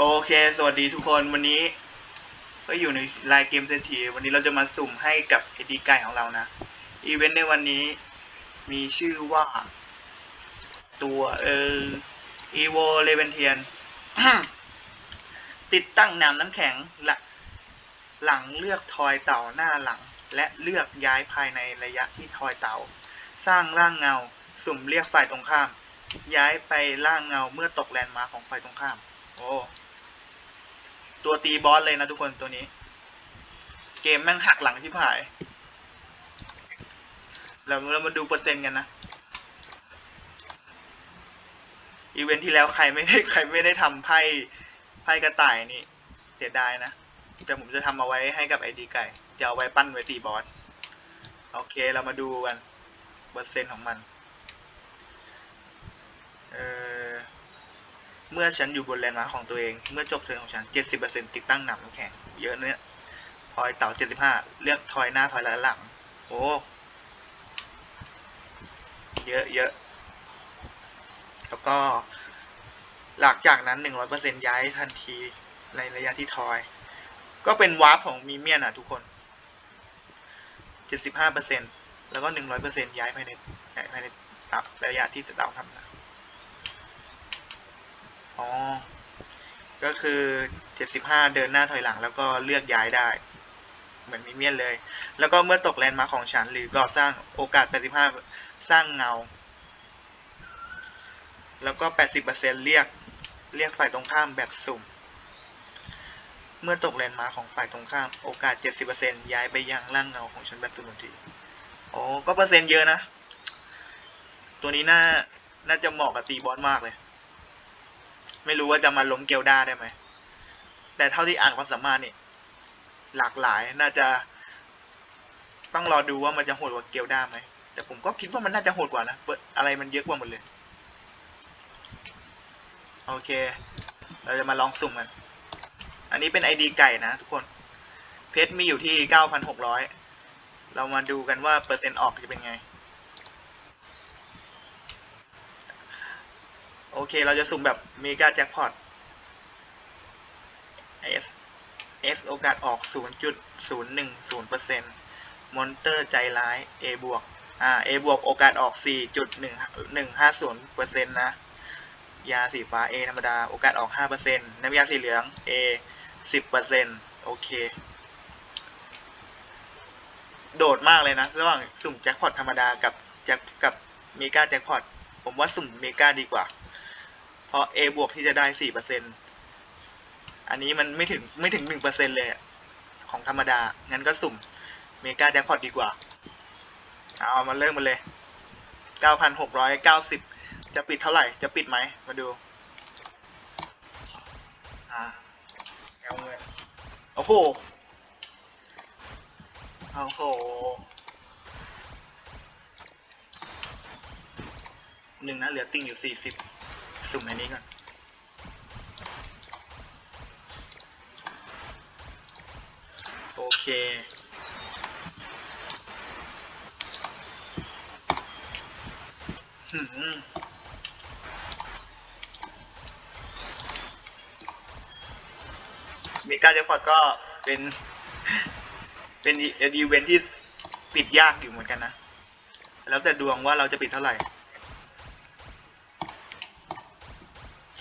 โอเค สวัสดีทุกคนวันนี้ ก็อยู่ในไลน์เกมเศรษฐีวันนี้เราจะมาสุ่มให้กับเอดีไก่ของเรานะ อีเวนต์ในวันนี้มีชื่อว่า ตัวเออ evo l e v e n t i a n ติดตั้งน้ำน้ำแข็งหลังหลังเลือกทอยเต่าหน้าหลัง และเลือกย้ายภายในระยะที่ทอยเต่า สร้างร่างเงา สุ่มเรียกฝ่ายตรงข้าม ย้ายไปร่างเงาเมื่อตกแลนด์มาร์ของฝ่ายตรงข้าม โอ้ ตัวตีบอสเลยนะทุกคนตัวนี้ เกมแม่งหักหลังที่ผาย เราเรามาดูเปอร์เซ็นต์กันนะ อีเวนท์ที่แล้วใครไม่ได้ใครไม่ได้ทำไพ่ไพ่กระต่ายนี่ เสียดายนะ แต่ผมจะทำเอาไว้ให้กับไอดีไก่ จะเอาไว้ปั้นไว้ตีบอส โอเคเรามาดูกัน เปอร์เซ็นต์ของมัน เออ เมื่อฉันอยู่บนแลนด์มาร์คของตัวเอง เมื่อจบเทิร์นของฉัน 70%ติดตั้งหนำน้ำแข็ง เยอะเนี่ย ทอยเต่า 75 เลือกทอยหน้าทอยหลัง โอ้ เยอะเยอะ แล้วก็ หลังจากนั้น 100%ย้ายทันทีในระยะที่ทอย ก็เป็นวาร์ปของมีเมียนอะทุกคน 75%แล้วก็ 100%ย้ายภายในภายในระยะที่เต่าทำนะ อ๋อ ก็คือเจ็ดสิบห้าเดินหน้าถอยหลังแล้วก็เลือกย้ายได้ เหมือนมิเมียนเลย แล้วก็เมื่อตกแลนด์มาของฉัน หรือก่อสร้างโอกาสแปดสิบห้าสร้างเงา แล้วก็แปดสิบเปอร์เซ็นเรียกเรียกฝ่ายตรงข้ามแบบสุ่ม เมื่อตกแลนด์มาของฝ่ายตรงข้ามโอกาสเจ็ดสิบเปอร์เซ็นย้ายไปยังร่างเงาของฉันแบบสุ่มทันทีโอ้ก็เปอร์เซ็นต์เยอะนะ ตัวนี้น่าน่าจะเหมาะกับตีบอสมากเลย ไม่รู้ว่าจะมาล้มเกลด้าได้ไหม แต่เท่าที่อ่านความสามารถนี่หลากหลายน่าจะ ต้องรอดูว่ามันจะโหดกว่าเกลด้าไหม แต่ผมก็คิดว่ามันน่าจะโหดกว่านะเปิดอะไรมันเยอะกว่าหมดเลย โอเค เราจะมาลองสุ่มกัน อันนี้เป็นไอดีไก่นะทุกคน เพชรมีอยู่ที่เก้าพันหกร้อยเรามาดูกันว่าเปอร์เซ็นต์ออกจะเป็นไง โอเค เราจะสุ่มแบบเมกาแจ็คพอต S S โอกาสออก 0.010%มอนเตอร์ใจร้าย A บวก อ่า A บวกโอกาสออก4.150%นะ ยาสีฟ้า A ธรรมดา โอกาสออก 5%น้ำยาสีเหลือง A 10%โอเค โดดมากเลยนะ ระหว่างสุ่มแจ็คพอตธรรมดากับแจ็คกับเมกาแจ็คพอต ผมว่าสุ่มเมกาดีกว่า เพราะ A บวกที่จะได้สี่เปอร์เซ็นอันนี้มันไม่ถึงไม่ถึงหนึ่งเปอร์เซ็นเลยของธรรมดา งั้นก็สุ่มเมกาแจ็คพอตดีกว่า เอามาเริ่มมาเลยเก้าพันหกร้อยเก้าสิบจะปิดเท่าไหร่ จะปิดไหม มาดู อ่าเอาเงิน โอ้โห โอ้โหหนึ่งนะเหลือติ่งอยู่สี่สิบ สุ่มในนี้ก่อน โอเค หืมมีการจ็คพอตก็เป็น เป็นอีเวนท์ที่ปิดยากอยู่เหมือนกันนะ แล้วแต่ดวงว่าเราจะปิดเท่าไหร่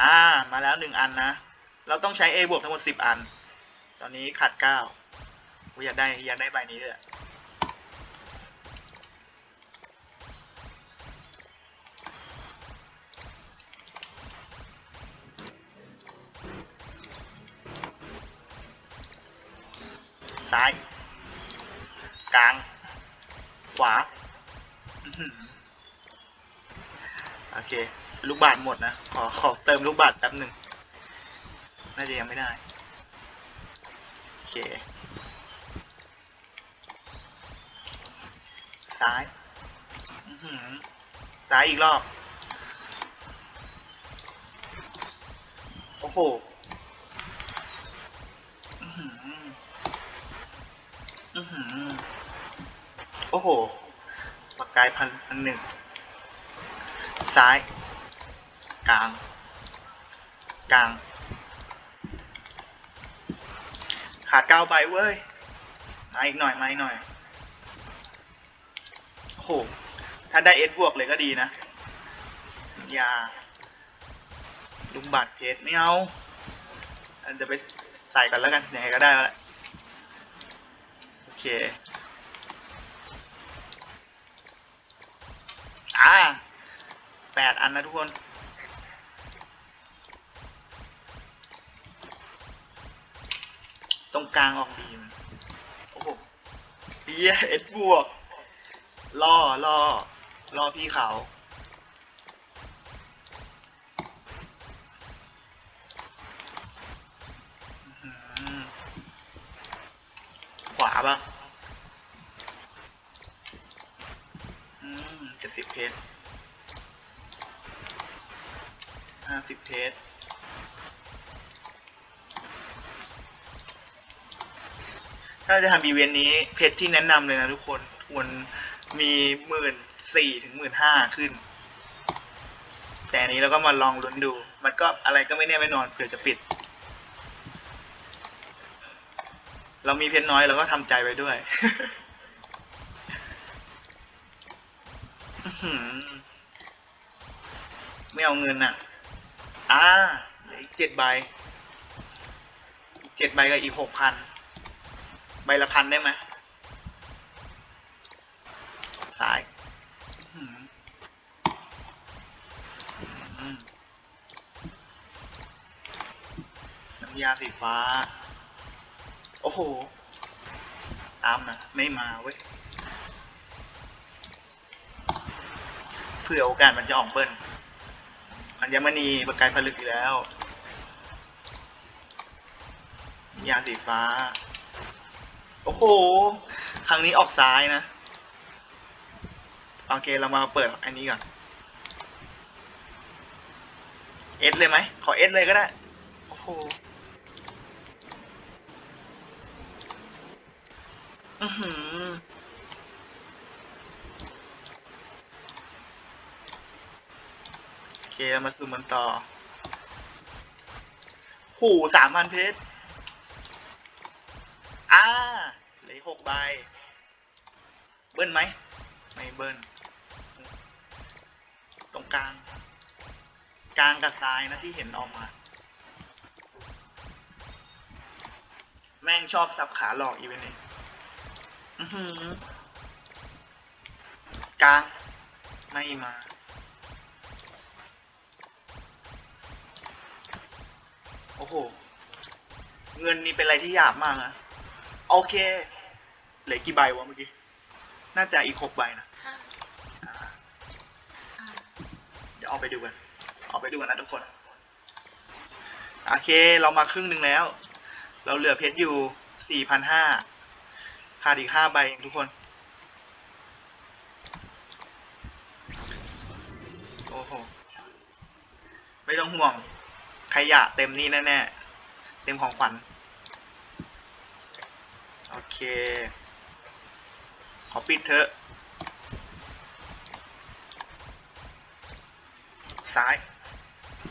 อ่า มาแล้วหนึ่งอันนะ เราต้องใช้ A บวกทั้งหมดสิบอัน ตอนนี้ขาดเก้าอยากได้อยากได้ใบนี้เลยซ้าย กลาง ขวาอื้อหือโอเค ลูกบาทหมดนะ ขอขอเติมลูกบาทแป๊บหนึ่ง น่าจะยังไม่ได้ โอเค ซ้ายอื้อหือซ้ายอีกรอบ โอ้โหอื้อหืออื้อหือโอ้โหปากกายพันพันหนึ่ง ซ้าย กลาง กลาง ขาดเก้าใบเว้ย มาอีกหน่อย มาอีกหน่อย โอ้โห ถ้าได้เอสบวกเลยก็ดีนะอย่าลุงบาดเพชรไม่เอาอันจะไปใส่กันแล้วกันยังไงก็ได้แล้วแหละโอเคอ่าแปดอันนะทุกคน รงกลางออกดีมโอ้โหเฮียเอ็ดบวกล่อล่อล่อพี่เขา อื้อหือขวาปะอืมเจ็ดสิบเพชรห้าสิบเพชร ถ้าจะทำอีเวนต์นี้เพจที่แนะนำเลยนะทุกคนควรมีหมื่นสี่ถึงหมื่นห้าขึ้น แต่อันนี้เราก็มาลองลุ้นดู มันก็อะไรก็ไม่แน่ไม่นอนเผื่อจะปิด เรามีเพชรน้อยเราก็ทำใจไว้ด้วยไม่เอาเงินอะ อ่าเหลืออีกเจ็ดใบ เจ็ดใบกับอีกหกพัน บละพันได้ไหมซ้ายน้ำยาสีฟ้า โอ้โห ตามนะไม่มาเว้ยเผื่อโอกาสมันจะออกเบิ้ลอัญมณีประกายผลึกอีกแล้ว ยาสีฟ้า โอ้โห ครั้งนี้ออกซ้ายนะ โอเค เรามาเปิดอันนี้ก่อน เอสเลยไหม ขอเอสเลยก็ได้ โอ้โหอือหือโอเคเรามาซูมมันต่อ หูสามพันเพชร อ่าเหลือหกใบ เบิ้ลไหม ไม่เบิ้ล ตรงกลาง กลางกับซ้ายนะที่เห็นออกมา แม่งชอบสับขาหลอกอีเวนต์นี้กลาง ไม่มาโอ้โห เงินนี่เป็นอะไรที่หยาบมากนะ โอเค เหลือกี่ใบวะเมื่อกี้ น่าจะอีกหกใบนะห้าอ่าอ่าเดี๋ยวเอาไปดูกัน เอาไปดูกันนะทุกคน โอเค เรามาครึ่งหนึ่งแล้ว เราเหลือเพชรอยู่สี่พันห้าขาดอีกห้าใบเองทุกคน โอ้โห ไม่ต้องห่วง ขยะเต็มนี่แน่ๆ เต็มของขวัญ โอเค ขอปิดเถอะ ซ้าย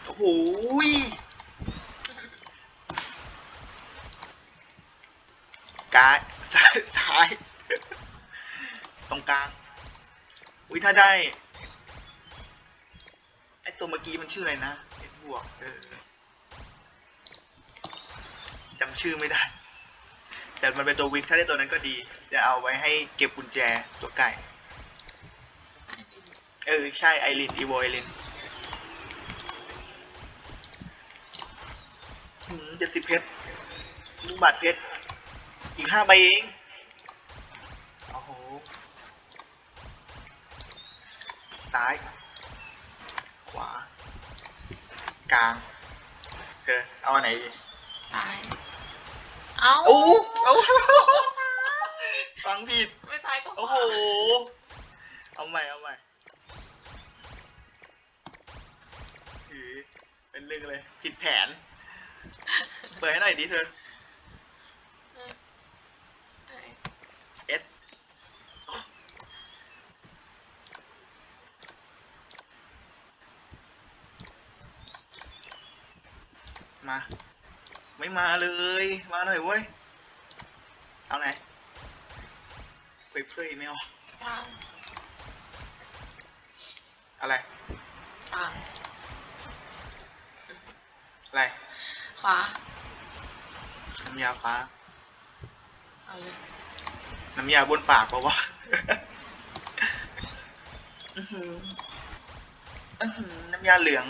โอ้โหยกายซ้ายซ้าย ตรงกลาง อุ้ยถ้าได้ ไอตัวเมื่อกี้มันชื่ออะไรนะ เอ็บวก เออจำชื่อไม่ได้ แต่มันเป็นตัววิกถ้าได้ตัวนั้นก็ดี จะเอาไว้ให้เก็บกุญแจตัวไก่ เออ ใช่ไอรินอีโวไอรินเจ็ดสิบเพชรลูกบาทเพชร อีกห้าใบเอง โอ้โห ซ้าย ขวา กลางเชิญเอาอันไหนดีตาย เอาโอ้เอาฟังผิด ไม่ตายก็โอ้โห เอาใหม่ เอาใหม่หือเป็นเรื่องเลย ผิดแผน เปิดให้หน่อยดิเธอ เออเอสมา ไม่มาเลย มาหน่อยเว้ย เอาไหนเพื่อยๆไม่เอากลางอะไรกลางอะไรขวาน้ำยาฟ้าเอาเลยน้ำยาบนปากเปล่าวะอื้อหือ อื้อหือน้ำยาเหลือง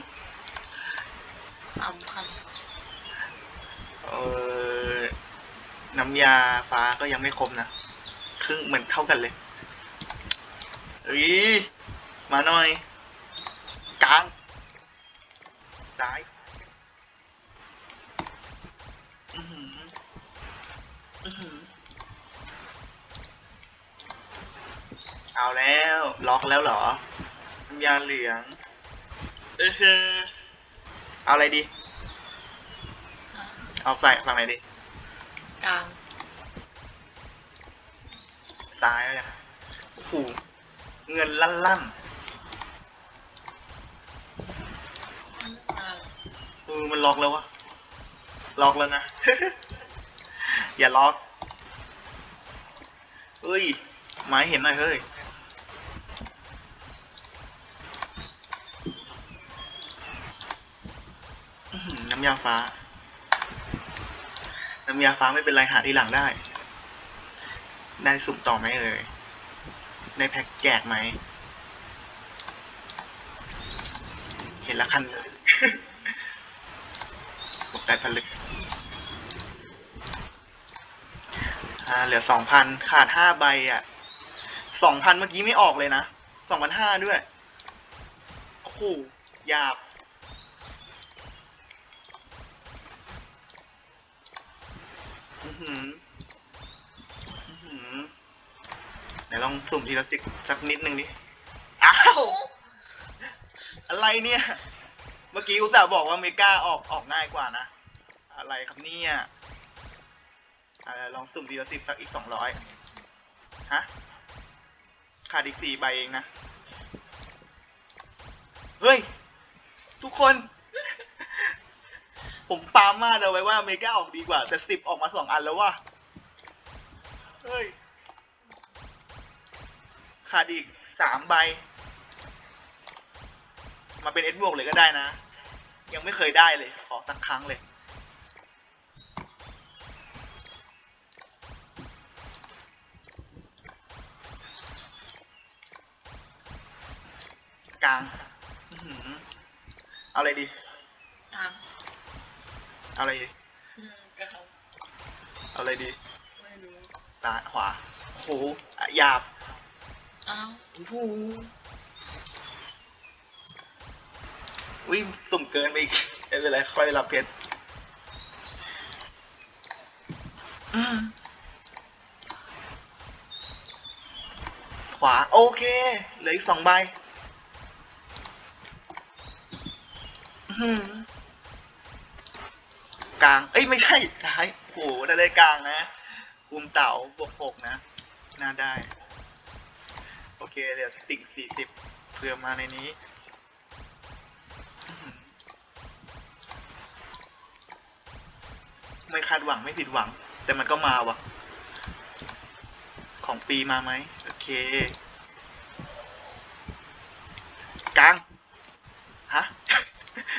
สามพันเออ น้ำยาฟ้าก็ยังไม่ครบนะครึ่งเหมือนเท่ากันเลยเอ้ยมาหน่อยกลางซ้ายอือหืออือหือเอาแล้ว ล็อกแล้วเหรอน้ำยาเหลืองเออฮือเอาอะไรดี เอาใส่ฝั่งไหนดี กลางซ้ายแล้วกันโอ้โหเงินลั่นลั่นกลางๆเออมันล็อกแล้ววะ ล็อกแล้วนะ อย่าล็อกเฮ้ยไม้เห็นหน่อยเฮ้ย อื้อหือน้ำยาฟ้า น้ำยาฟ้าไม่เป็นไรหาที่หลังได้ ได้สุ่มต่อไหมเอ่ยได้แพ็กแจกไหม เห็นละคันเลยตกใจผลึก อ่า เหลือสองพันขาดห้าใบอะสองพันเมื่อกี้ไม่ออกเลยนะสองพันห้าด้วย โอ้โหหยาบ อือหือ อื้อหือ ไหนลองสุ่มทีละสิบสักนิดนึงดิ อ้าว อะไรเนี่ย เมื่อกี้อุตส่าห์บอกว่าเมกาออกออกง่ายกว่านะ อะไรครับเนี่ยอลองสุ่มทีละสิบสักอีกสองร้อยฮะ ขาดอีกสี่ใบเองนะ เฮ้ย ทุกคน ผมปาล์มมากเลยไว้ว่าเมกาออกดีกว่า แต่สิบออกมาสองอันแล้วว่ะ เฮ้ย ขาดอีกสามใบ มาเป็นเอ็ดบวกเลยก็ได้นะ ยังไม่เคยได้เลย ขอสักครั้งเลย กลางอื้อหือเอาอะไรดี กลางเอาอะไรดีอืมกลางเอาอะไรดี ไม่รู้ซ้ายขวาโอ้โหอะหยาบ อ้าวโอ้โหวิ่งสุ่มเกินไปอีกไม่เป็นไรค่อยรับเพชรขวา โอเค เหลืออีกสองใบอือหือกลาง เอ้ย ไม่ใช่ซ้ายโอ้โหได้ได้กลางนะ คุมเต่าบวกหกนะ น่าได้ เคเดี๋ยวติ่งสี่สิบเพื่อมาในนี้ไม่คาดหวังไม่ผิดหวัง แต่มันก็มาว่ะของฟรีมาไหมโอเคกลางฮะ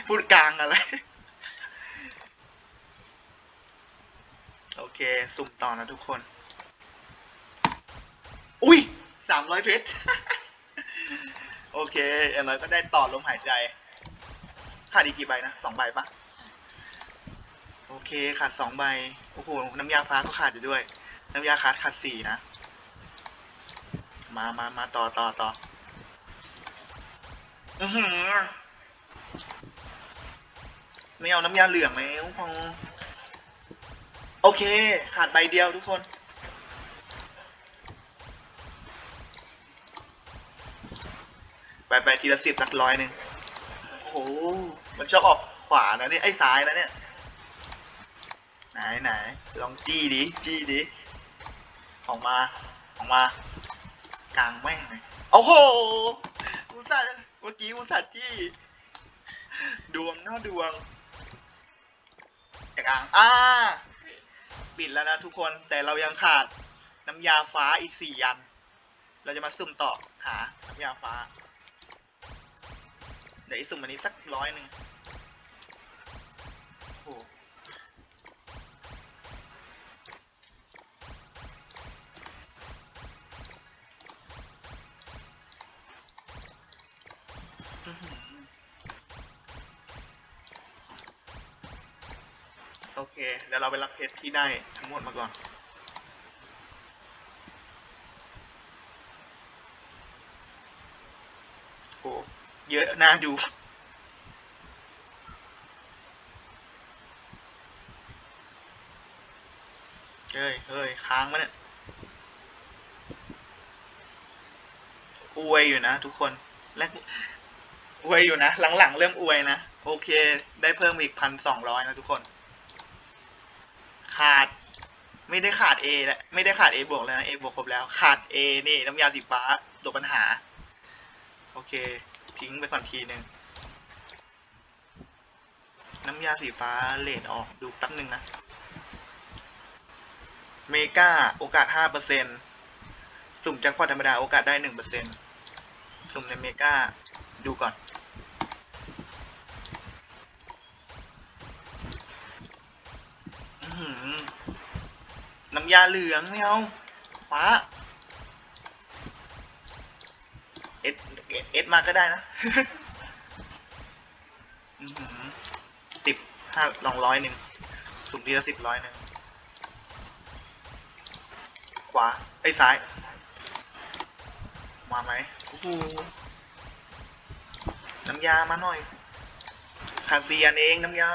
พูดกลางอะไร โอเค สุ่มต่อนะทุกคน อุ้ย สามร้อยเพชร โอเคอย่างน้อยก็ได้ต่อลมหายใจขาดอีกกี่ใบนะสองใบปะโอเคขาดสองใบ โอ้โห น้ำยาฟ้าก็ขาดอยู่ด้วย น้ำยาคัดขาดสี่นะ มามามาต่อต่อต่ออือหือไม่เอาน้ำยาเหลืองแล้วพอโอเค ขาดใบเดียวทุกคน ไปไปทีละสิบสักร้อยหนึ่งโอ้โห มันชอบออกขวานะเนี่ยไอ้ซ้ายนะเนี่ย ไหนไหนลองจี้ดิ จี้ดิ ออกมา ออกมากลางแม่งเลยโอ้โหอุตส่าห์เมื่อกี้อุตส่าห์จี้ดวงเนอะดวงกลางอ่าปิดแล้วนะทุกคนแต่เรายังขาดน้ำยาฟ้าอีกสี่ยัน เราจะมาสุ่มต่อหาน้ำยาฟ้า ดี๋ยวอีสุ่มอันนี้สักร้อยหนึ่งโอ้โหโอเค เดี๋ยวเราไปรับเพชรที่ได้ทั้งหมดมาก่อน โห เยอะน่าดูเฮ้ยเฮ้ยค้างมาเนี่ยอวยอยู่นะทุกคนแรกอวยอยู่นะ หลังๆ เริ่มอวยนะ โอเค ได้เพิ่มอีกพันสองร้อยนะทุกคน ขาด ไม่ได้ขาด A แล้ว ไม่ได้ขาด A บวกแล้วนะ A บวกครบแล้ว ขาด A นี่ น้ำยาสีฟ้าตัวปัญหา โอเค ทิ้งไปก่อนทีหนึ่งน้ำยาสีฟ้าเลดออกดูแป๊บหนึ่งนะ เมกาโอกาสห้าเปอร์เซ็นสุ่มแจ็คพอตธรรมดาโอกาสได้หนึ่งเปอร์เซ็นสุ่มในเมกาดูก่อน น้ำยาเหลืองไม่เอาฟ้า เอสเอสมาก็ได้นะอื้อหือสิบห้าลองร้อยหนึ่งสุ่มทีละสิบร้อยหนึ่งขวาไอ้ยซ้าย มาไหมโอ้โหน้ำยามาหน่อยคาเซียนเองน้ำยา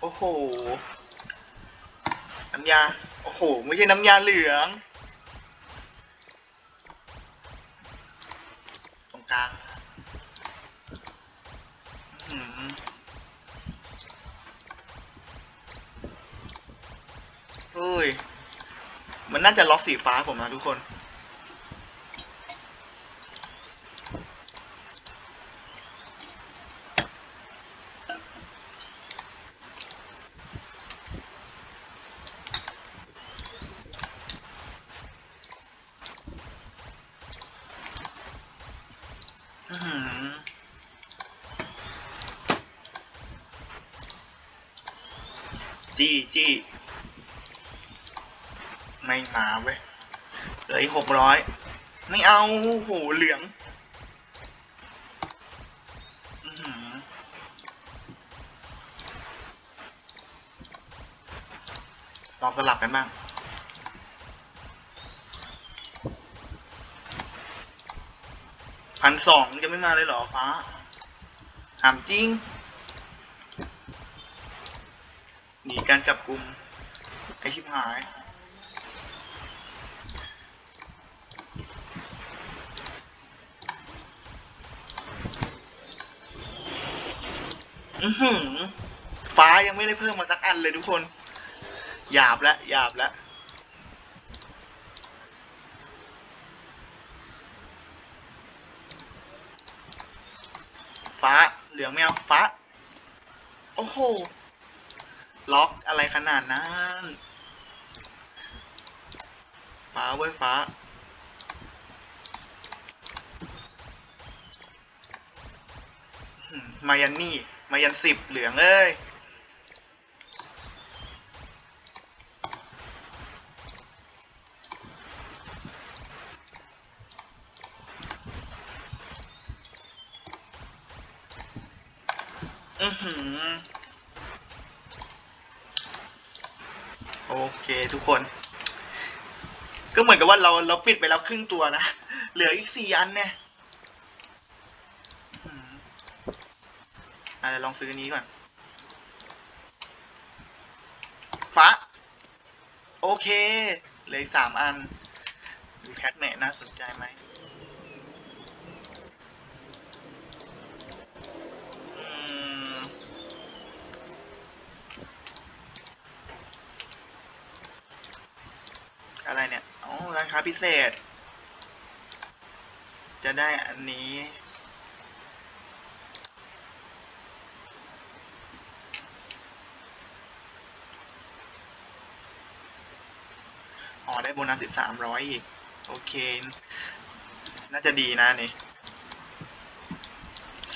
โอ้โห น้ำยา โอ้โห ไม่ใช่น้ำยาเหลือง ตรง กลางอื้อหือเฮ้ย มันน่าจะล็อกสีฟ้าผมนะทุกคน อื้อหือ จี้จี้ไม่มาเว้ยเหลืออีกหกร้อยไม่เอาโหเหลืองอลองสลับกันบ้างพันสองจะไม่มาเลยเหรอฟ้าถามจริงีการจับกลุ่มไอชิบหาย อือหือ ฟ้ายังไม่ได้เพิ่มมาสักอันเลยทุกคน หยาบแล้วหยาบแล้วฟ้า เหลืองไม่เอาฟ้า โอ้โห ล็อกอะไรขนาดนั้น ฟ้าเว้ยฟ้ามมายันนี่ มายันสิบเหลืองเอ้ยอือหือ โอเคทุกคน ก็เหมือนกับว่าเราเราปิดไปแล้วครึ่งตัวนะ เหลืออีกสี่อันเนี่ยอาจจะเดี๋ยวลองซื้อนนี้ก่อน ฟ้า โอเค เหลืออีกสามอัน ดูแพ็คไหนน่าสนใจไหม อะไรเนี่ยอ๋ร้านค้าพิเศษ จะได้อันนี้ อ๋อ ได้โบนัสอีกสามร้อยอีก โอเค น่าจะดีนะนี่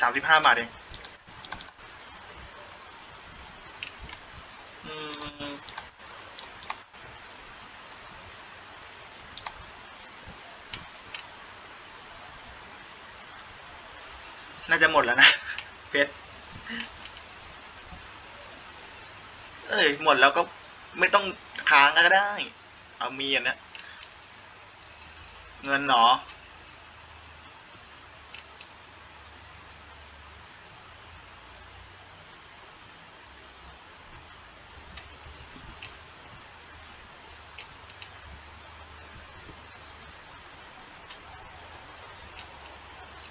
สามสิบห้าบาทเองาจะหมดแล้วนะเพชรเอ้ยหมดแล้วก็ไม่ต้องค้างก็ได้ เอามีอันเนี้ยเงินหนอ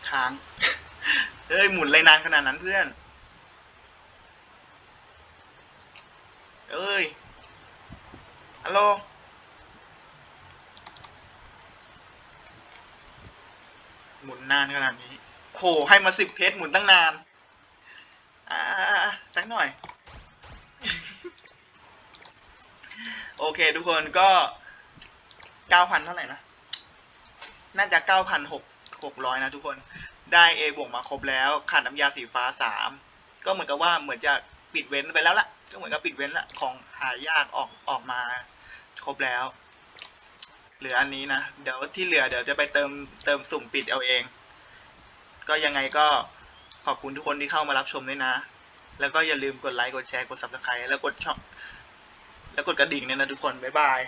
ค้าง เอ้ย หมุ นานขนาดนั้นเพื่อน เอ้ย ฮัลโหล หมุนนานขนาดนี้โหให้มาสิบเพชรหมุนตั้งนาน อ่าสักหน่อย โอเค ทุกคนก็เก้าพันเท่าไหร่นะ น่าจะเก้าพันหกหกร้อยนะทุกคน ได้ A บวกมาครบแล้วขาดน้ำยาสีฟ้าสามก็เหมือนกับว่าเหมือนจะปิดเว้นไปแล้วล่ะก็เหมือนกับปิดเว้นละของหายากออกออกมาครบแล้ว เหลืออันนี้นะ เดี๋ยวที่เหลือเดี๋ยวจะไปเติมเติมสุ่มปิดเอาเอง ก็ยังไงก็ขอบคุณทุกคนที่เข้ามารับชมด้วยนะ แล้วก็อย่าลืมกดไลค์ กดแชร์ กด subscribe แล้วกดช่อง แล้วกดกระดิ่งเนี่ยนะทุกคน บ๊ายบาย